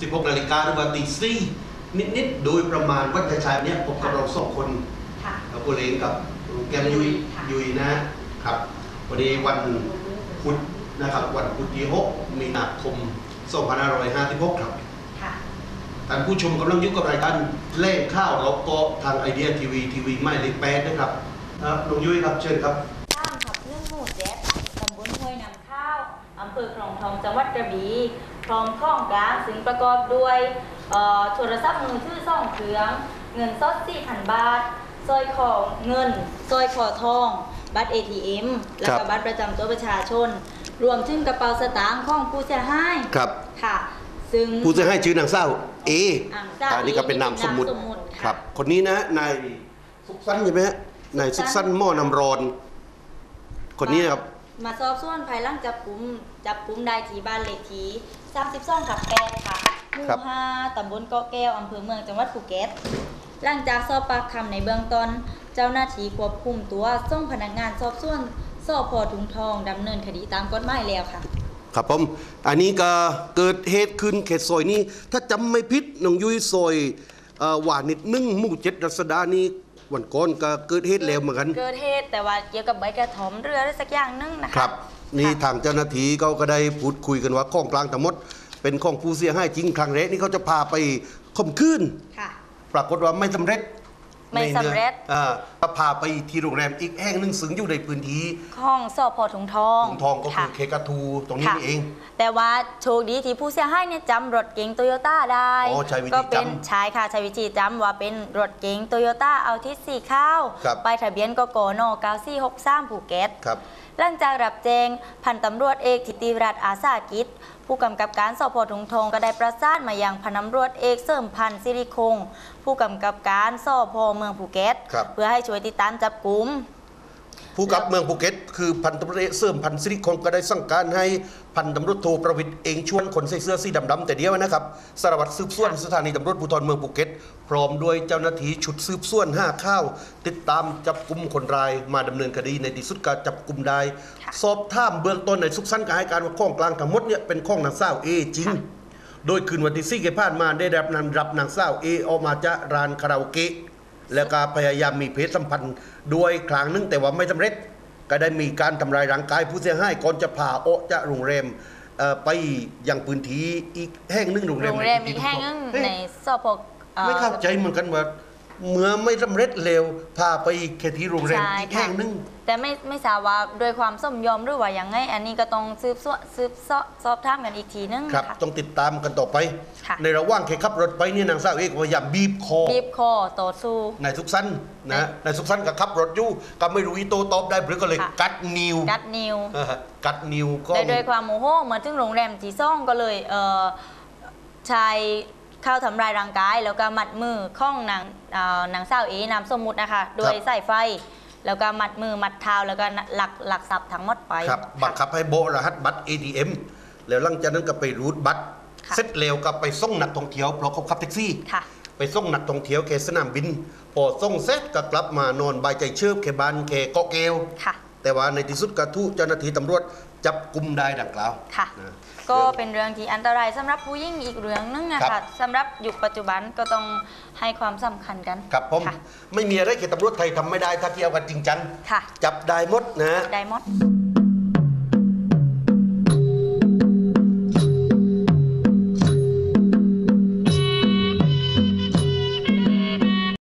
16 นาฬิกาหรือว่าตีสี่นิดๆ โดยประมาณวัฒชายเนี่ยพบกับเราสองคนค่ะกับโเลงกับแกมยุยค่ะยุยนะครับ วันนี้วันพุธนะครับ วันพุธที่ 6 มีนาคม 2556 ครับค่ะท่านผู้ชมกำลังอยุ่กับรายการเล่งข้าวเราก็ทางไอเดียทีวีทีวีไม่เล็กแป๊ดนะครับครับลุงยุ้ยครับเชิญครับ ภอคลองทองจังหวัดกระบี่พร้อมข้องกลางซึ่งประกอบด้วยเอ่อโทรศัพท์มือถือสองเครื่องเงินสด4,000 บาทสร้อยคอเงินสร้อยคอทอง บัตร ATM แล้วครัก็บบัตรประจำตัวประชาชน รวมถึงกระเป๋าสตางค์ของผู้เสียหายครับค่ะ ซึ่งผู้เสียหายชื่อนางเศร้าเออ่างเศร้าอันนี้ก็เป็นนามสมมุติเป็นนามสมมุติค่ะครับ คนนี้นะนายสุขสันต์ใช่ไหมฮะนายสุขสันต์หม้อนำรอน คนนี้นะครับ มาสอบส่วนภายหลังจับกลุ่มจับกลุ่มได้ที่บ้านเลขที่32ขับแปดค่ะหมู่ครับห้าตำบลเกาะแก้วอำเภอเมืองจังหวัดภูเก็ต หลังจากสอบปากคำในเบื้องต้น เจ้าหน้าที่ควบคุมตัวส่งพนักงานสอบสวนสพถุงทองดำเนินคดีตามกฎหมายแล้วค่ะ ครับผม อันนี้ก็เกิดเหตุขึ้นเขตซอยนี้ ถ้าจำไม่ผิดน้องยุ้ยซอยเอ่อหวานนิดนึ่งหมู่เจ็ดรัศดานี่ วันก่อนก็เกิดเหตุแล้วเหมือนกัน เกิดเหตุแต่ว่าเกี่ยวกับใบกระถอมเรืออะไรสักอย่างหนึงนะคะครับนี่ค่ะทางเจ้าหน้าที่เขาก็ได้พูดคุยกันว่าข้องกลางทั้งหมด เป็นของผู้เสียหายจริงครั้งแรกนี่เขาจะพาไปข่มขืนค่ะปรากฏว่าไม่สำเร็จ ไม่สำเร็จ อ่าก็พาไปที่โรงแรมอีกแห่งหนึ่งซึ่งอยู่ในพื้นที่ห้องสพถุงทองถุงทองก็คือค่ะเคกาทูตรงนี้ค่ะ นี่เอง แต่ว่าโชคดีที่ผู้เสียหายเนี่ยจำรถเก๋งโตโยต้าได้อ๋อใช้วิธีก็เป็นจำใช้ค่ะใช้วิธีจำว่าเป็นรถเก๋งโตโยต้าเอาทิศสีข้าว ครับ ไปทะเบียนกกน9463ภูเก็ต ครับ หลังจากรับแจ้งพันตำรวจเอกธิติรัตน์อาสากิจ ผู้กำกับการสพถุงทองก็ได้ประสานมายังพันตำรวจเอกเสริมพันธ์สิริคง ผู้กำกับการสพเมืองภูเก็ตครับเพื่อให้ช่วยติดตามจับกลุ่ม ผู้กับเมืองภูเก็ต คือพันตำรวจเอกเสริมพันธ์สิริคงก็ได้สั่งการให้พันตำรวจโทประวิทย์เองชวนคนใส่เสื้อสีดำๆแต่เดียวนะครับสารวัตรสืบสวนสถานีตำรวจภูธรเมืองภูเก็ต พร้อมด้วยเจ้าหน้าที่ชุดสืบสวนห้าข้าว ติดตามจับกลุ่มคนร้ายมาดำเนินคดีในที่สุดการจับกลุ่มได้ค่ะสอบถามเบื้องต้นในสุขสันต์การให้การว่าข้องกลางทั้งหมดเนี่ยเป็นข้องนางสาวเอจริงโดยคืนวันที่สี่ที่ผ่านมาได้รับนำรับนางสาวเอออกมาจากร้านคาราโอเกะ แล้วก็พยายามมีเพศสัมพันธ์ด้วยครั้งหนึงแต่ว่าไม่สำเร็จ ก็ได้มีการทำลายร่างกายผู้เสียหายก่อนจะพาออกจากโรงแรมเอ่อไปยังพื้นที่อีกแห่งหนึ่งโรงแรโรมงแรมอีกแห่งหนึงเอ๊ะในสพเอ่อ ไม่เข้าใจเหมือนกันว่า เมื่อไม่สำเร็จเร็วพาไปแค่ที่โรงแรมใช่อีกค่ะ แห่งหนึ่ง แต่ไม่ไม่ทราบว่าโดยความสมยอมหรือว่าอย่างไง อันนี้ก็ต้องสืบสวนสืบสอบสอบถามกันอีกทีนึงครับ ค่ะ ต้องติดตามกันต่อไป ค่ะ ในระหว่างแค่ขับรถไปเนี่ยนางสาวเอกพยายามบีบคอ บีบคอต่อสู้ นายสุขสันต์นะนายสุขสันต์ก็ขับรถอยู่ก็ไม่รู้อีโตตอบได้หรือก็เลยค่ะ กัดนิ้วกัดนิวเออกัดนิ้วก็ แต่โดยความโมโหมาถึงโรงแรมจีซ่องก็เลยเอ่อชาย เข้าทำลายร่างกาย แล้วก็มัดมือข้องนางเอ่อนางสาวเอนามสมมุตินะคะโดยสายไฟ แล้วก็มัดมือมัดเท้าแล้วก็หลักหลักทรัพย์ทั้งหมดไปครับบังคับให้โบะรหัสบัตร ATM แล้วหลังจากนั้นก็ไปรูดบัตรค่ะเสร็จแล้วก็ไปส่งนักท่องเที่ยวเพราะเขาขับแท็กซี่ค่ะไปส่งนักท่องเที่ยวแค่สนามบิน พอส่งเสร็จก็กลับมานอนบายใจเชิบแค่บ้านแค่เกาะเกลค่ะ แต่ว่าในที่สุดกระทู้เจ้าหน้าที่ตำรวจจับกลุ่มได้ดังกล่าวค่ะ นะก็เรื่องเป็นเรื่องที่อันตรายสำหรับผู้หญิงอีกเรื่องหนึงนะครัคะบสำหรับยุคปัจจุบันก็ต้องให้ความสำคัญกันครับผมค่ะไม่มีอะไรเกี่ยวกับตำรวจไทยทำไม่ได้ถ้าเที่ยวกันจริงจังค่ะ จับได้หมดนะ ไดมอนด์